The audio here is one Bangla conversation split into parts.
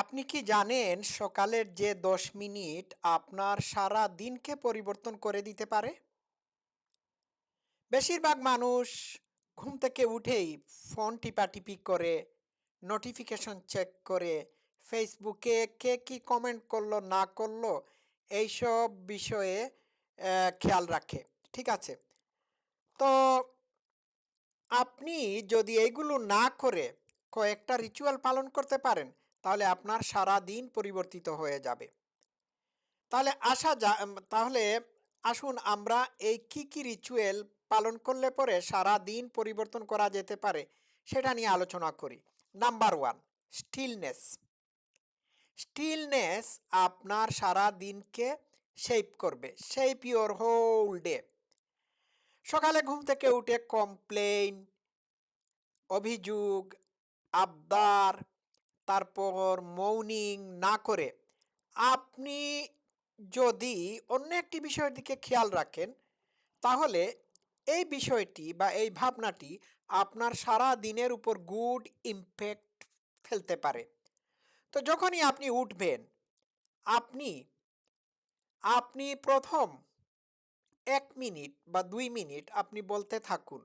আপনি কি জানেন সকালের যে ১০ মিনিট আপনার সারা দিনকে পরিবর্তন করে দিতে পারে? বেশিরভাগ মানুষ ঘুম থেকে উঠেই ফোন টিপাটিপি করে, নোটিফিকেশন চেক করে, ফেসবুকে কে কি কমেন্ট করল না করল এইসব বিষয়ে খেয়াল রাখে। ঠিক আছে? তো আপনি যদি এইগুলো না করে কয়েকটা রিচুয়াল পালন করতে পারেন, তাহলে আপনার সারাদিন পরিবর্তিত হয়ে যাবে। তাহলে আসা যা তাহলে আসুন আমরা এই কী কী রিচুয়াল পালন করলে পরে সারাদিন পরিবর্তন করা যেতে পারে, সেটা নিয়ে আলোচনা করি। Number one stillness. স্টিলনেস আপনার সারাদিনকে শেপ করবে। Shape your whole day. সকালে ঘুম থেকে উঠে কমপ্লেন অভিযোগ, আবদার, তারপর মৌনিং না করে আপনি যদি অন্য একটি বিষয়ের দিকে খেয়াল রাখেন, তাহলে এই বিষয়টি বা এই ভাবনাটি আপনার সারাদিনের উপর গুড ইমপ্যাক্ট ফেলতে পারে। তো যখনই আপনি উঠবেন, আপনি, আপনি ১ম ১ মিনিট বা দুই মিনিট আপনি বলতে থাকুন।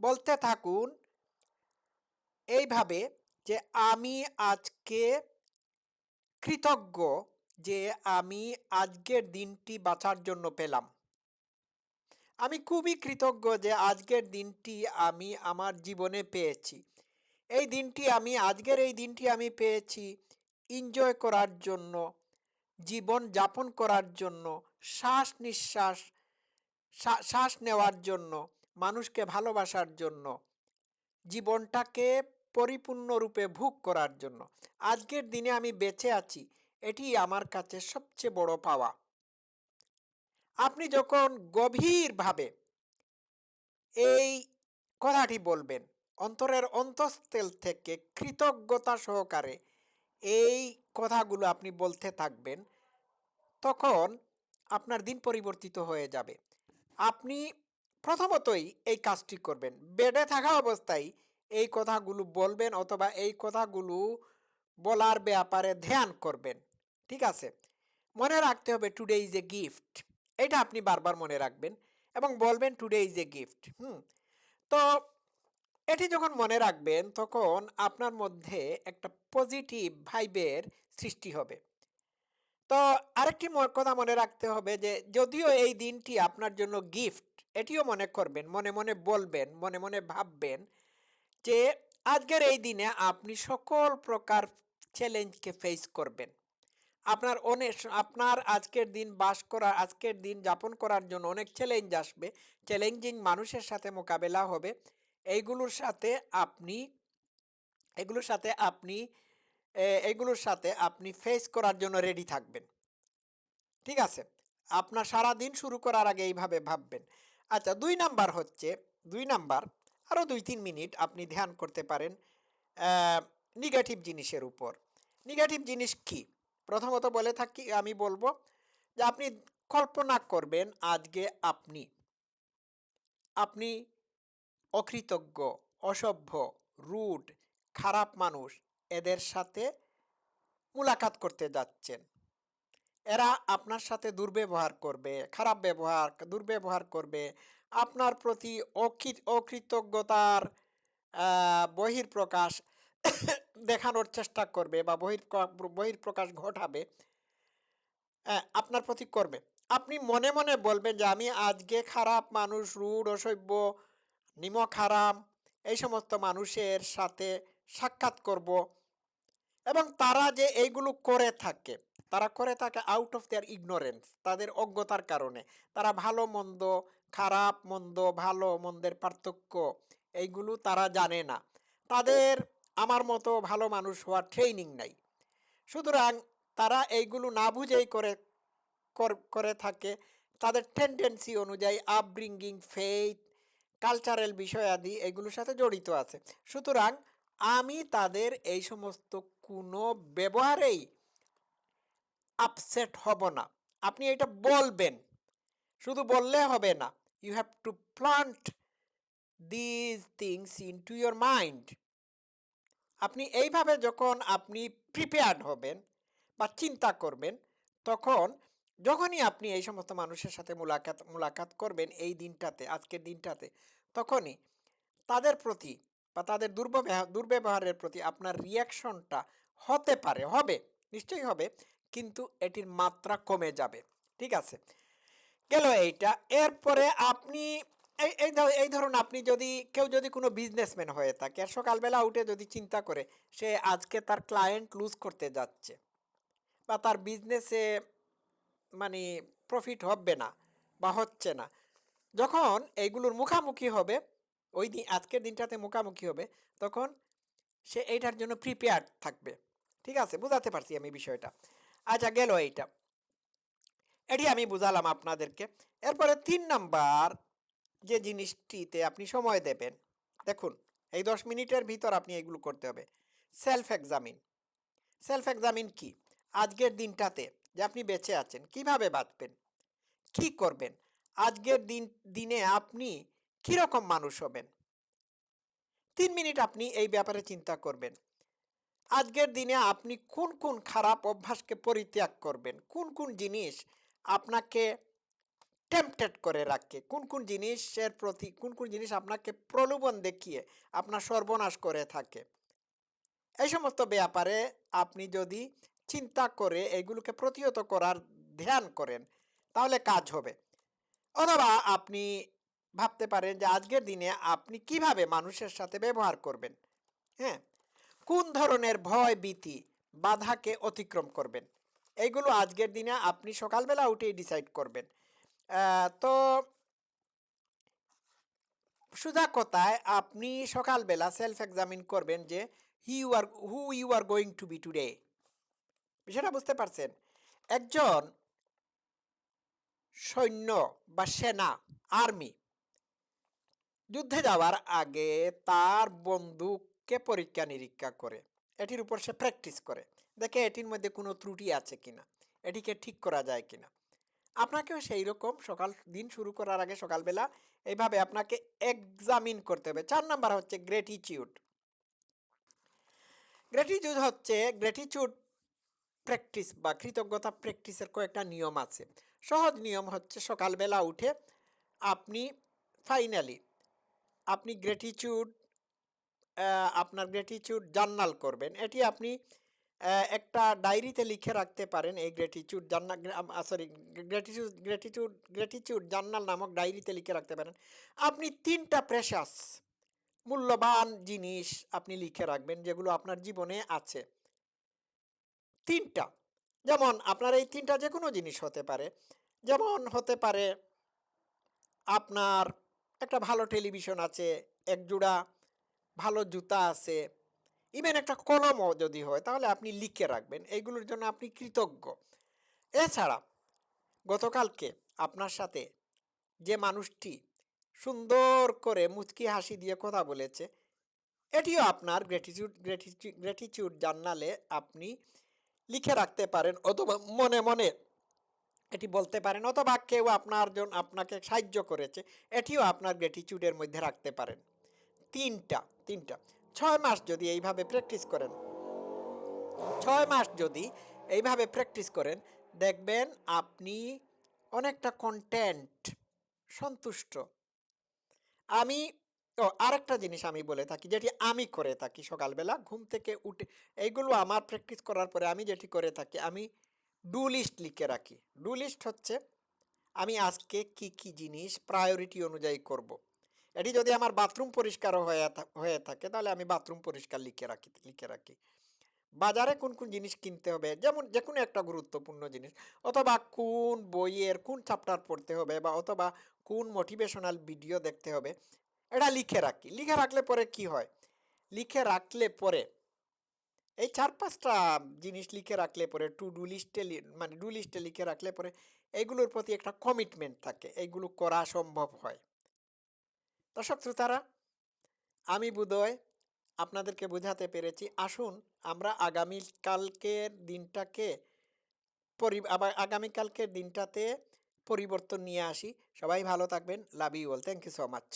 বলতে থাকুন এইভাবে যে, "আমি আজকে কৃতজ্ঞ যে আমি আজকের দিনটি বাঁচার জন্য পেলাম। আমি খুবই কৃতজ্ঞ যে আজকের দিনটি আমি আমার জীবনে পেয়েছি। এই দিনটি আমি আজকের এই দিনটি আমি পেয়েছি এনজয় করার জন্য, জীবন যাপন করার জন্য, শ্বাস-নিঃশ্বাস শ্বাস নেওয়ার জন্য, মানুষকে ভালোবাসার জন্য, জীবনটাকে পরিপূর্ণরূপে ভোগ করার জন্য। আজকের দিনে আমি বেঁচে আছি, এটি আমার কাছে সবচেয়ে বড় পাওয়া।" আপনি যখন গভীরভাবে এই কথাটি বলবেন, অন্তরের অন্তঃস্থল থেকে কৃতজ্ঞতা সহকারে এই কথাগুলো আপনি বলতে থাকবেন, তখন আপনার দিন পরিবর্তিত হয়ে যাবে। আপনি প্রথমতই এই কাজটি করবেন। বেডে থাকা অবস্থায় এই কথাগুলো বলবেন অথবা এই কথাগুলো বলার ব্যাপারে ধ্যান করবেন। ঠিক আছে? মনে রাখতে হবে টুডে ইজ এ গিফট। এটা আপনি বারবার মনে রাখবেন এবং বলবেন today is a gift. Hmm? তো এটি যখন মনে রাখবেন তখন আপনার মধ্যে একটা পজিটিভ ভাইবের সৃষ্টি হবে। তো আরেকটি কথা মনে রাখতে হবে যে যদিও এই দিনটি আপনার জন্য গিফট, এটিও মনে করবেন, মনে, মনে বলবেন, মনে, মনে ভাববেন যে আজকের এই দিনে আপনি সকল প্রকার চ্যালেঞ্জকে ফেস করবেন। আপনার অনেক আপনার আজকের দিন বাস করা আজকের দিন যাপন করার জন্য অনেক চ্যালেঞ্জ আসবে। চ্যালেঞ্জিং মানুষের সাথে মোকাবেলা হবে। এইগুলোর সাথে আপনি, এগুলোর সাথে আপনি এগুলোর সাথে আপনি ফেস করার জন্য রেডি থাকবেন। ঠিক আছে? আপনার সারাদিন শুরু করার আগে এইভাবে ভাববেন। আচ্ছা দুই নাম্বার হচ্ছে, দুই নাম্বার আরও ২-৩ মিনিট আপনি ধ্যান করতে পারেন নেগেটিভ জিনিসের উপর। নেগেটিভ জিনিস কি? প্রথমত বলে থাকি আমি বলব যে আপনি কল্পনা করবেন আজকে আপনি আপনি অকৃতজ্ঞ, অসভ্য, রুড, খারাপ মানুষ এদের সাথে মুলাকাত করতে যাচ্ছেন। এরা আপনার সাথে দুর্ব্যবহার করবে, খারাপ ব্যবহার, দুর্ব্যবহার করবে। আপনার প্রতি অকৃ অকৃতজ্ঞতার আ বহিঃপ্রকাশ দেখানোর চেষ্টা করবে বা বহিঃপ্র বহিঃপ্রকাশ ঘটাবে। আপনার প্রতি করবে। আপনি মনে, মনে বলবেন যে আমি আজকে খারাপ মানুষ, রুড, অসভ্য, নিমক-হারাম এই সমস্ত মানুষের সাথে সাক্ষাৎ করব এবং তারা যে এইগুলো করে থাকে, তারা করে থাকে আউট অফ দেয়ার ইগনোরেন্স তাদের অজ্ঞতার কারণে। তারা ভালো-মন্দ, খারাপ-মন্দ, ভালো-মন্দের পার্থক্য এইগুলো তারা জানে না। তাদের আমার মতো ভালো মানুষ হওয়ার ট্রেনিং নাই। সুতরাং তারা এইগুলো না বুঝেই করে কর থাকে। তাদের টেনডেন্সি অনুযায়ী আপব্রিঙ্গিং, ফেইথ, কালচারাল বিষয়াদি এগুলোর সাথে জড়িত আছে। সুতরাং আমি তাদের এই সমস্ত কোনো ব্যবহারেই আপসেট হব না। আপনি এটা বলবেন। শুধু বললে হবে না। You have to plant plant things into your mind আপনি এইভাবে যখন আপনি প্রিপেয়ার্ড হবেন বা চিন্তা করবেন, তখন যখনই আপনি এই সমস্ত মানুষের সাথে মুলাকাত মুলাকাত করবেন এই দিনটাতে, আজকের দিনটাতে, তখনই তাদের প্রতি বা তাদের দুর্ব্যবহার, দুর্ব্যবহারের প্রতি আপনার রিয়াকশনটা হতে পারে, হবে, নিশ্চয়ই হবে কিন্তু এটির মাত্রা কমে যাবে। ঠিক আছে? গেল এইটা। এরপরে আপনি এই এই এই ধরুন আপনি যদি, কেউ যদি কোনো বিজনেসম্যান হয়ে থাকে, আর সকালবেলা উঠে যদি চিন্তা করে, সে আজকে তার ক্লায়েন্ট লুজ করতে যাচ্ছে বা তার বিজনেসে মানে প্রফিট হবে না বা হচ্ছে না, যখন এইগুলোর মুখামুখি হবে, ওই দিন, আজকের দিনটাতে মুখামুখি হবে, তখন সে এইটার জন্য প্রিপেয়ার্ড থাকবে। ঠিক আছে? বুঝাতে পারছি আমি বিষয়টা। আচ্ছা গেল এইটা এটি আমি বুঝালাম আপনাদেরকে। এরপরে তিন নাম্বার যে জিনিসটিতে আপনি সময় দেবেন, দেখুন, এই দশ মিনিটের ভিতর আপনি এগুলো করতে হবে। সেলফ এক্সামিন সেলফ এক্সামিন কি? আজকের দিনটাতে যে আপনি বেঁচে আছেন, কীভাবে বাঁচবেন? কি করবেন? আজকের দিন, দিনে আপনি কীরকম মানুষ হবেন? তিন মিনিট আপনি এই ব্যাপারে চিন্তা করবেন। আজকের দিনে আপনি কোন কোন খারাপ অভ্যাসকে পরিত্যাগ করবেন? কোন কোন জিনিস আপনাকে টেম্পটেড করে রাখে? কোন কোন জিনিসের প্রতি, কোন কোন জিনিস আপনাকে প্রলোভন দেখিয়ে আপনার সর্বনাশ করে থাকে? এই সমস্ত ব্যাপারে আপনি যদি চিন্তা করে এগুলোকে প্রতিহত করার ধ্যান করেন, তাহলে কাজ হবে। অথবা আপনি ভাবতে পারেন যে আজকের দিনে আপনি কীভাবে মানুষের সাথে ব্যবহার করবেন? হ্যাঁ? কোন ধরনের ভয় ভীতি বাধাকে অতিক্রম করবেন? এইগুলো আজকের দিনে আপনি সকালবেলা উঠেই ডিসাইড করবেন। তো সোজা কথায় আপনি সকালবেলা সেলফ এক্সামিন করবেন যে he you are who you are going to be today বিষয়টা বুঝতে পারছেন? একজন সৈন্য বা সেনা আর্মি যুদ্ধে যাওয়ার আগে তার বন্দুককে পরীক্ষা নিরীক্ষা করে? এটির উপর সে প্র্যাকটিস করে। দেখে এটির মধ্যে কোনো ত্রুটি আছে কিনা? এটিকে ঠিক করা যায় কিনা? আপনাকেও সেই রকম সকাল দিন শুরু করার আগে সকালবেলা এইভাবে আপনাকে এক্সামিন করতে হবে। চার নাম্বার হচ্ছে গ্রেটিচিউড গ্রেটিচিউড হচ্ছে গ্রেটিচিউড প্র্যাকটিস বা কৃতজ্ঞতা প্র্যাকটিসের কয়েকটা নিয়ম আছে। সহজ নিয়ম হচ্ছে সকালবেলা উঠে আপনি ফাইনালি আপনি গ্রেটিচিউড আপনার গ্রেটিচিউড জার্নাল করবেন। এটি আপনি একটা ডায়েরিতে লিখে রাখতে পারেন এই gratitude journal sorry gratitude gratitude gratitude journal নামক ডায়েরিতে লিখে রাখতে পারেন। আপনি তিনটা প্রেশাস মূল্যবান জিনিস আপনি লিখে রাখবেন যেগুলো আপনার জীবনে আছে। তিনটা, যেমন আপনার এই তিনটা যে কোনো জিনিস হতে পারে। যেমন হতে পারে, আপনার একটা ভালো টেলিভিশন আছে এক জোড়া ভালো জুতা আছে। ইভেন একটা কলমও যদি হয়, তাহলে আপনি লিখে রাখবেন। এইগুলোর জন্য আপনি কৃতজ্ঞ। এছাড়া, গতকালকে আপনার সাথে যে মানুষটি সুন্দর করে মুচকি হাসি দিয়ে কথা বলেছে, এটিও আপনার গ্র্যাটিটিউড গ্র্যাটিটিউড গ্র্যাটিটিউড জার্নালে আপনি লিখে রাখতে পারেন অথবা মনে মনে এটি বলতে পারেন অথবা কেউ আপনার জন্য আপনাকে সাহায্য করেছে, এটিও আপনার গ্র্যাটিটিউডের মধ্যে রাখতে পারেন। তিনটা তিনটা। ছয় মাস যদি এইভাবে প্র্যাকটিস করেন, ছয় মাস যদি এইভাবে প্র্যাকটিস করেন, দেখবেন আপনি অনেকটা কন্টেন্ট সন্তুষ্ট। আমি, ও, আরেকটা জিনিস আমি বলে থাকি, যেটি আমি করে থাকি সকালবেলা, ঘুম থেকে উঠে, এইগুলো আমার প্র্যাকটিস করার পরে আমি যেটি করে থাকি, আমি ডু লিস্ট লিখে রাখি। ডু লিস্ট হচ্ছে, আমি আজকে কি কি জিনিস প্রায়োরিটি অনুযায়ী করব। এটি যদি আমার বাথরুম পরিষ্কার হয়ে হয়ে থাকে, তাহলে আমি বাথরুম পরিষ্কার লিখে রাখি লিখে রাখি। বাজারে কোন কোন জিনিস কিনতে হবে? যেমন যে কোনো একটা গুরুত্বপূর্ণ জিনিস, অথবা কোন বইয়ের, কোন চ্যাপ্টার পড়তে হবে, বা অথবা কোন মোটিভেশনাল ভিডিও দেখতে হবে, এটা লিখে রাখি। লিখে রাখলে পরে কি হয়? লিখে রাখলে পরে এই চার পাঁচটা জিনিস লিখে রাখলে পরে টু ডু লিস্টে মানে ডু লিস্টে লিখে রাখলে পরে এইগুলোর প্রতি একটা কমিটমেন্ট থাকে এইগুলো করা সম্ভব হয়। দর্শক শ্রোতারা, আমি বুধয় আপনাদেরকে বোঝাতে পেরেছি। আসুন আমরা আগামী কালকের দিনটাকে পরি, আবার আগামীকালকের দিনটাতে পরিবর্তন নিয়ে আসি। সবাই ভালো থাকবেন। Love you all thank you so much